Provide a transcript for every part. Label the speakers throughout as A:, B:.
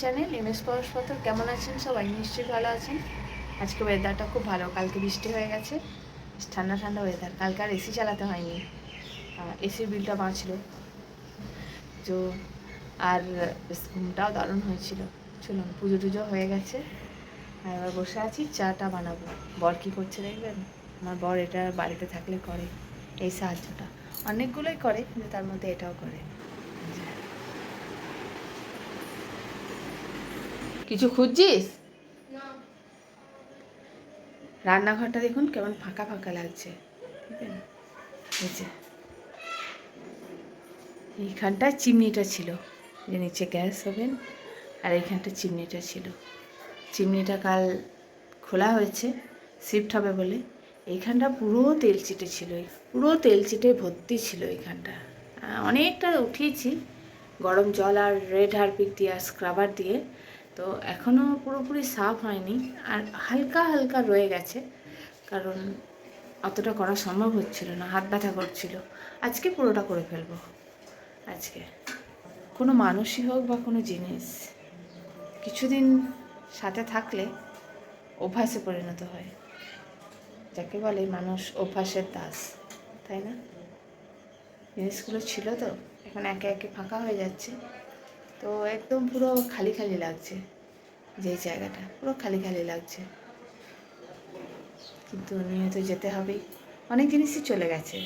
A: Channel M S পরশপত্র কেমন আছেন সবাই? নিশ্চয়ই ভালো আছেন। আজকে ওয়েদারটা খুব ভালো, কালকে বৃষ্টি হয়ে গেছে। ঠান্ডা ঠান্ডা ওয়েদার কালকে আর এসি চালাতে হয়নি। এসির বিলটা বাঁচলো। তো আর ঘুমটাও দারুণ হয়েছিল। চলুন পুজো টুজো হয়ে গেছে। আর এবার বসে আছি, চাটা বানাবো। বর কী করছে দেখবেন? আমার বর এটা বাড়িতে থাকলে করে, এই সাহায্যটা। অনেকগুলোই করে, কিন্তু তার মধ্যে এটাও করে। কিছু খুঁজছিস? রান্নাঘরটা দেখুন কেমন ফাঁকা ফাঁকা লাগছে। এইখানটা চিমনিটা ছিল। যে নিচে গ্যাস ওভেন আর এইখানটা চিমনিটা ছিল। চিমনিটা কাল খোলা হয়েছে, শিফট হবে বলে। এইখানটা পুরো তেল চিটে ছিল। পুরো তেল চিটে ভর্তি ছিল এইখানটা। অনেকটা উঠিয়েছি। গরম জল আর রেড হারপিক দিয়ে আর স্ক্রাবার দিয়ে। তো এখনও পুরোপুরি সাফ হয়নি আর হালকা হালকা রয়ে গেছে, কারণ অতটা করা সম্ভব হচ্ছিল না, হাত ব্যথা করছিল। আজকে পুরোটা করে ফেলব। আজকে কোনো মানুষই হোক বা কোনো জিনিস, কিছুদিন সাথে থাকলে অভ্যাসে পরিণত হয়। যাকে বলে মানুষ অভ্যাসের দাস, তাই না? জিনিসগুলো ছিল তো, এখন একে একে ফাঁকা হয়ে যাচ্ছে। তো একদম পুরো খালি খালি লাগছে যেই জায়গাটা, পুরো খালি খালি লাগছে। কিন্তু নিয়ে তো যেতে হবেই অনেক জিনিসই চলে গেছে।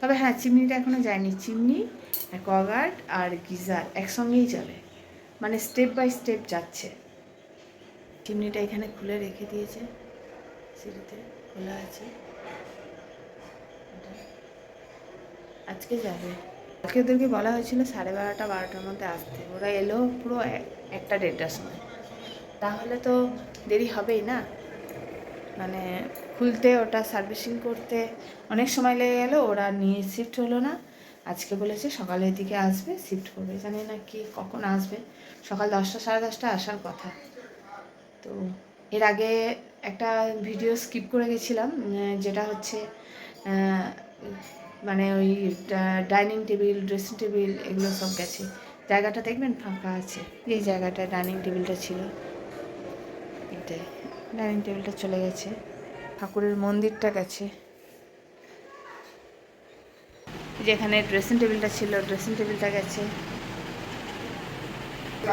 A: তবে হ্যাঁ চিমনিটা এখনও যায়নি। চিমনি অ্যাকোয়াগার্ড আর গিজার একসঙ্গেই যাবে। মানে স্টেপ বাই স্টেপ যাচ্ছে। চিমনিটা এখানে খুলে রেখে দিয়েছে। সিঁড়িতে খোলা আছে। আজকে যাবে। আজকে ওদেরকে বলা হয়েছিল সাড়ে বারোটা, বারোটার মধ্যে আসতে। ওরা এলো পুরো একটা দেড়টার সময়। তাহলে তো দেরি হবেই না? মানে খুলতে, ওটা সার্ভিসিং করতে অনেক সময় লেগে গেল, ওরা নিয়ে শিফট হলো না। আজকে বলেছে সকালের দিকে আসবে শিফট করবে। জানি না কি, কখন আসবে? সকাল দশটা, সাড়ে দশটা আসার কথা। তো এর আগে একটা ভিডিও স্কিপ করে গেছিলাম যেটা হচ্ছে মানে ওই ডাইনিং টেবিল ড্রেসিং টেবিল এগুলো সব গেছে। জায়গাটা দেখবেন? ফাঁকা আছে। এই জায়গাটা ডাইনিং টেবিলটা ছিল। এটাই। ডাইনিং টেবিলটা চলে গেছে। ঠাকুরের মন্দিরটা গেছে। যেখানে ড্রেসিং টেবিলটা ছিল ড্রেসিং টেবিলটা গেছে।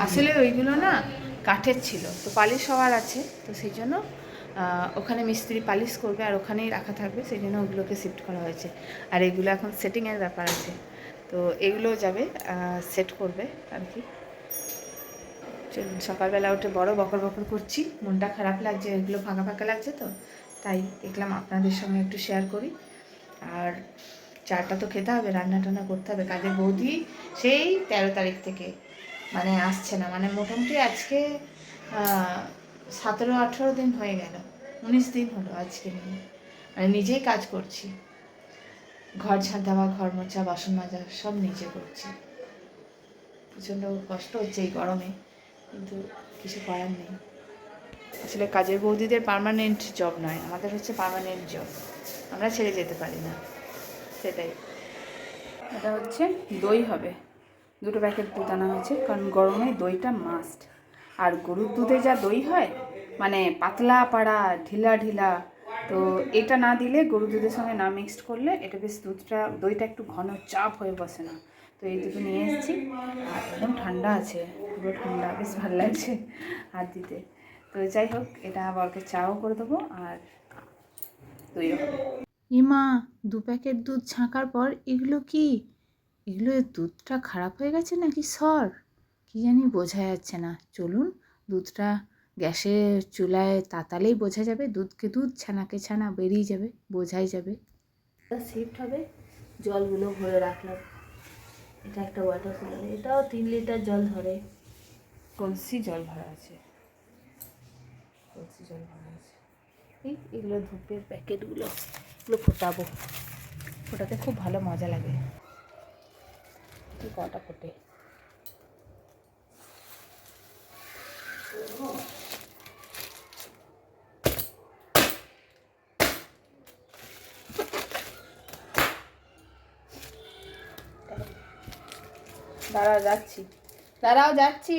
A: আসলে ওইগুলো না কাঠের ছিল। তো পালিশ হওয়ার আছে। তো সেই জন্য ওখানে মিস্ত্রি পালিশ করবে আর ওখানেই রাখা থাকবে, সেই জন্য ওগুলোকে শিফট করা হয়েছে। আর এগুলো এখন সেটিংয়ের ব্যাপার আছে। তো এগুলো যাবে সেট করবে আর কি। চলুন, সকালবেলা উঠে বড় বকর বকর করছি। মনটা খারাপ লাগছে, এগুলো ফাঁকা ফাঁকা লাগছে তো, তাই দেখলাম আপনাদের সঙ্গে একটু শেয়ার করি। আর চাটা তো খেতে হবে, রান্না টান্না করতে হবে। কাজের বৌদি সেই তেরো তারিখ থেকে মানে আসছে না। মানে মোটামুটি আজকে সতেরো, আঠেরো দিন হয়ে গেল। উনিশ দিন হলো আজকে নিয়ে। মানে নিজেই কাজ করছি। ঘর ঝাঁট দেওয়া, ঘর মোছা, বাসন মাজা সব নিজে করছি। প্রচণ্ড কষ্ট হচ্ছে এই গরমে, কিন্তু কিছু করার নেই। আসলে কাজের বৌদিদের পার্মানেন্ট জব নয়, আমাদের হচ্ছে পার্মানেন্ট জব আমরা ছেড়ে যেতে পারি না। সেটাই। এটা হচ্ছে দই হবে। দুটো প্যাকেট দুধ আনা হয়েছে, কারণ গরমে দইটা মাস্ট আর গরুর দুধে যা দই হয় মানে পাতলা পাড়া, ঢিলা ঢিলা, তো এটা না দিলে গরুর দুধের সঙ্গে না মিক্সড করলে এটা বেশ দুধটা, দইটা একটু ঘন চাপ হয়ে বসে না। তো এই দুটো নিয়ে এসেছি, আর একদম ঠান্ডা আছে, পুরো ঠান্ডা, বেশ ভালো লাগছে হাত দিতে। তো যাই হোক, এটা বরকে চাও করে দেবো, আর দইও ইমা, দু প্যাকেট দুধ ছাঁকার পর এগুলো কি? এগুলো দুধটা খারাপ হয়ে গেছে নাকি? সর। কি জানি বোঝা যাচ্ছে না। চলুন, দুধটা গ্যাসে চুলায় তাতালেই বোঝা যাবে। দুধকে দুধ ছানাকে ছানা বেরিয়ে যাবে, বোঝাই যাবে। শিফট হবে, জলগুলো ভরে রাখলাম এটা একটা ওয়াটার কুলার এটাও তিন লিটার জল ধরে। কলসি জল ভরা আছে। কলসি জল ভরা আছে। এই, এগুলো ধূপের প্যাকেটগুলো এগুলো ফোটাবো। ফোটাতে খুব ভালো মজা লাগে। কটা ফোটে? দাঁড়াও যাচ্ছি। দাঁড়াও যাচ্ছি।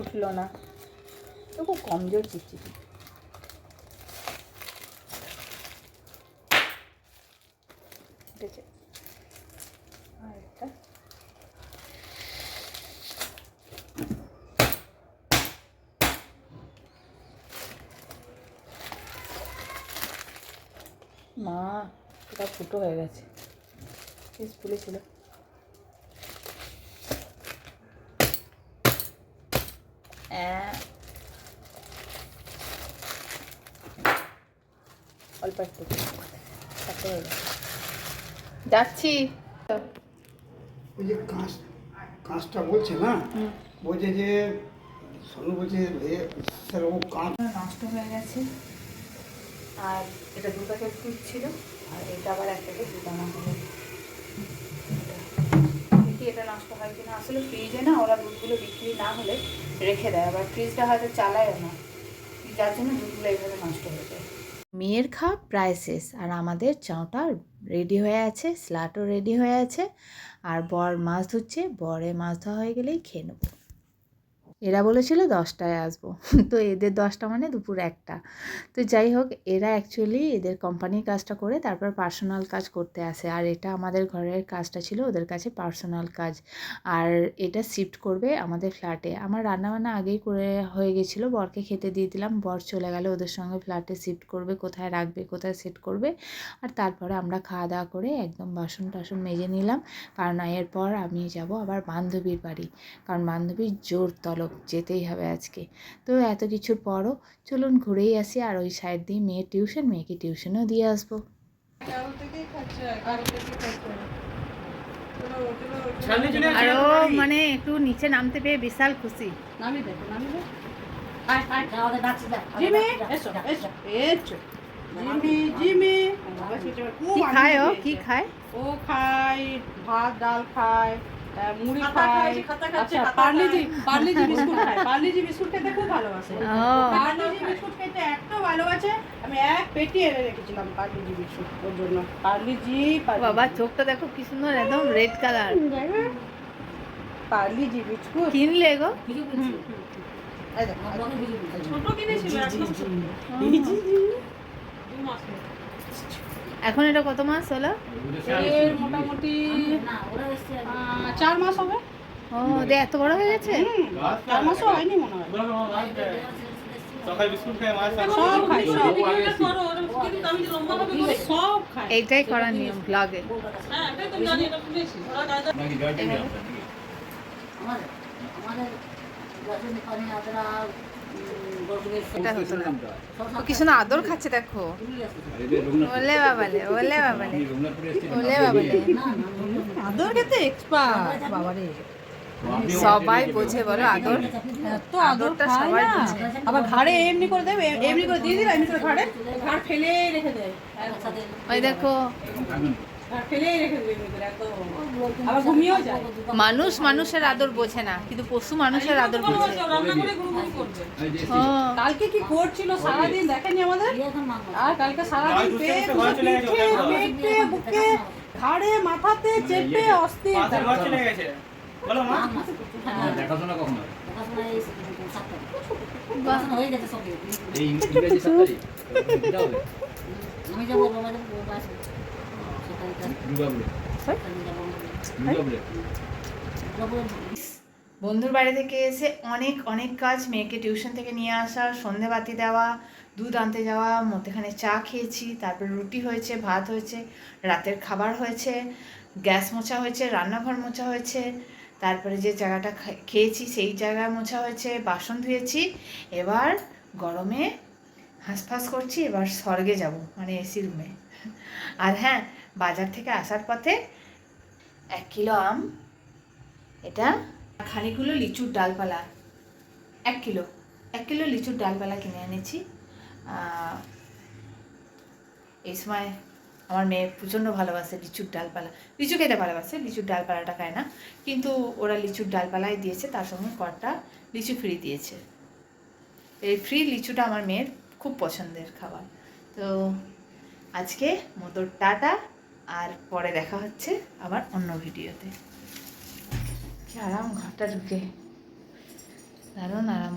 B: উঠল না। তো খুব কমজোর চিচিটি উঠেছে। মা এটা ফুটো হয়ে গেছে। বেশ ফুলেছিল। অল্প একটু।
A: যাচ্ছি।
C: ওই যে কাঁচ কাঁচটা বলছে না? বলছে যে সোনু বলছে
A: নষ্ট হয়ে গেছে। আর এটা দু প্যাকেট দুধ ছিল, আর এটা আবার এক প্যাকেট দুধ আনা হলো। দেখি এটা নষ্ট হয় কিনা। আসলে ফ্রিজে না ওরা দুধগুলো বিক্রি না হলে রেখে দেয়, আবার ফ্রিজটা হয়তো চালায় না। যার জন্য দুধগুলো এইভাবে নষ্ট হয়ে যায়। মেয়ের খাওয়া প্রায় শেষ, আর আমাদের চাউটা রেডি হয়ে আছে স্লাটও রেডি হয়ে আছে, আর বর মাছ ধুচ্ছে বরে মাছ ধোয়া হয়ে গেলেই খেয়ে নেব। এরা বলেছিল দশটায় আসব। তো এদের দশটা মানে দুপুর একটা। তো যাই হোক, এরা অ্যাকচুয়ালি এদের কোম্পানির কাজটা করে তারপর পার্সোনাল কাজ করতে আসে। আর এটা আমাদের ঘরের কাজটা ছিল ওদের কাছে পার্সোনাল কাজ। আর এটা শিফট করবে আমাদের ফ্ল্যাটে আমার রান্নাবান্না আগেই করে হয়ে গেছিল, বরকে খেতে দিয়ে দিলাম। বর চলে গেলে ওদের সঙ্গে ফ্ল্যাটে শিফট করবে, কোথায় রাখবে, কোথায় সেট করবে। আর তারপরে আমরা খাওয়া দাওয়া করে একদম বাসন টাসন মেজে নিলাম। কারণ এরপর আমি যাব আবার বান্ধবীর বাড়ি। কারণ বান্ধবীর জোর তলব। যেতেই হবে আজকে। তো এত কিছুর পরও চলুন ঘুরেই আসি আর ওই সাইড দিয়ে মেয়ের টিউশন মেয়েকে টিউশনও দিয়ে আসব। আর মানে একটু নিচে নামতে পেয়ে বিশাল খুশি।
B: নামি দেখো নামি দেখো আয় আয় জিমি এসো এসো এসো। Jimmy Jimmy.
A: কি খায় ও? কি খায়?
B: ও খায় ভাত ডাল খায়। মুড়ি খায়। আচ্ছা পার্লিজি পার্লিজি বিস্কুট খায়। পার্লিজি বিস্কুট খেতে খুব ভালোবাসে। পার্লিজি বিস্কুট খেতে এত ভালোবাসে আমি এক পেটি এনে রেখেছিলাম পার্লিজি বিস্কুট ওর জন্য। পার্লিজি
A: বাবা চোখটা দেখো কি সুন্দর একদম রেড কালার।
B: পার্লিজি বিস্কুট।
A: কিনলে গো?
B: ছোট কিনেছিল একদম ছোট।
A: এখন এটা কত মাস হলো?
B: এর মোটামুটি চার মাস হবে।
A: ও দে এত বড় হয়ে গেছে?
B: চার মাসও হয়নি মনে হয়।
D: সকালে বিস্কুট খেয়ে মাছ
B: সব। খাই সব সব খাই
A: এইটাই করার নিয়ম ব্লগে
D: নিয়ে
A: এটা হতো না। ও কি সুন্দর আদর খাচ্ছে দেখো। ওলে বাবালে ওলে বাবালে ওলে বাবালে।
B: আদর খেতে এক্সপার্ট বাবারে।
A: সবাই বোঝে বলো আদর?
B: এত
A: আদরটা সবাই বোঝে।
B: আবার ঘাড়ে এমনি করে দেবে এমনি করে দিয়ে দিলে এমনি করে ঘাড়ে ঘাড় ফেলে রেখে দেয়।
A: ওই দেখো। মানুষ মানুষের আদর বোঝে না কিন্তু পশু মানুষের আদর বোঝে। ও
B: কালকে কি করছিল সারাদিন দেখেনি আমাদের? আর কালকে সারাদিন পেট বুকে ঘাড়ে মাথাতে চেপে অস্থির।
E: দেখাশোনা কখন
F: আমি যাব
A: বন্ধুর বাড়ি থেকে এসে অনেক অনেক কাজ মেয়েকে টিউশন থেকে নিয়ে আসা, সন্ধে বাতি দেওয়া, দুধ আনতে যাওয়া, মধ্যেখানে চা খেয়েছি, তারপর রুটি হয়েছে, ভাত হয়েছে, রাতের খাবার হয়েছে, গ্যাস মোছা হয়েছে, রান্নাঘর মোছা হয়েছে, তারপরে যে জায়গাটা খেয়েছি সেই জায়গা মোছা হয়েছে, বাসন ধুয়েছি, এবার গরমে হাঁসফাঁস করছি, এবার স্বর্গে যাব মানে এসি রুমে। আর হ্যাঁ বাজার থেকে আসার পথে এক কিলো আম, এটা খানিকগুলো লিচুর ডালপালা, এক কিলো এক কিলো লিচুর ডালপালা কিনে এনেছি। এই সময় আমার মেয়ে প্রচণ্ড ভালোবাসে লিচুর ডালপালা। লিচু খেতে ভালোবাসে, লিচুর ডালপালাটা খায় না। কিন্তু ওরা লিচুর ডালপালাই দিয়েছে, তার সঙ্গে কটা লিচু ফ্রি দিয়েছে। এই ফ্রি লিচুটা আমার মেয়ের খুব পছন্দের খাবার। তো আজকে মতো টাটা। আর পরে দেখা হচ্ছে আবার অন্য ভিডিওতে। আরাম ঘরটা ঢুকে। দারুণ আরাম।